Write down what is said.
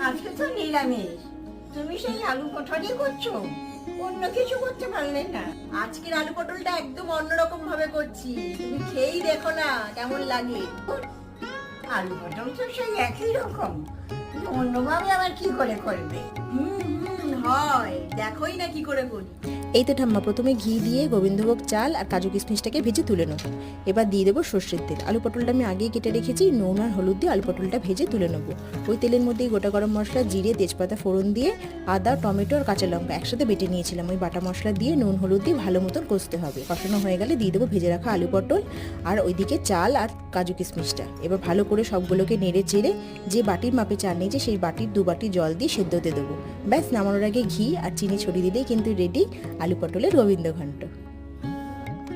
আজকে তো নিরামিষ। তুমি সেই আলু করছ। অন্য কিছু করতে পারলে না। আজকের আলু পটলটা একদম অন্যরকম ভাবে করছি। তুমি খেয়েই দেখো না কেমন লাগে। আলু পটল তো সেই একই রকম। অন্যভাবে আবার কি করে করবে? হয়। দেখোই না কি করে করি। এই তো ঠাম্মা, প্রথমে ঘি দিয়ে গোবিন্দভোগ চাল আর কাজু কিশমিশটাকে ভেজে তুলে নেব। এবার দিয়ে দেবো সর্ষের তেল। আলু পটলটা আমি আগেই কেটে রেখেছি, নুন আর হলুদ দিয়ে আলু পটলটা ভেজে তুলে নেব। ওই তেলের মধ্যেই গোটা গরম মশলা, জিরে, তেজপাতা, ফোড়ন দিয়ে আদা, টমেটো আর কাঁচা লঙ্কা একসাথে বেটে নিয়েছিলাম। ওই বাটা মশলা দিয়ে নুন, হলুদ দিয়ে ভালো মতন কষতে হবে। কষানো হয়ে গেলে দিয়ে দেবো ভেজে রাখা আলু পটল আর ওইদিকে চাল আর কাজু কিশমিশটা। এবার ভালো করে সবগুলোকে নেড়ে চেড়ে যে বাটির মাপে চাল নিয়েছে, সেই বাটির দু বাটি জল দিয়ে সেদ্ধ হতে দেবো। ব্যাস, নামানোর আগে ঘি আর চিনি ছড়িয়ে দিলেই কিন্তু রেডি আলু পটলের গোবিন্দ ঘন্ট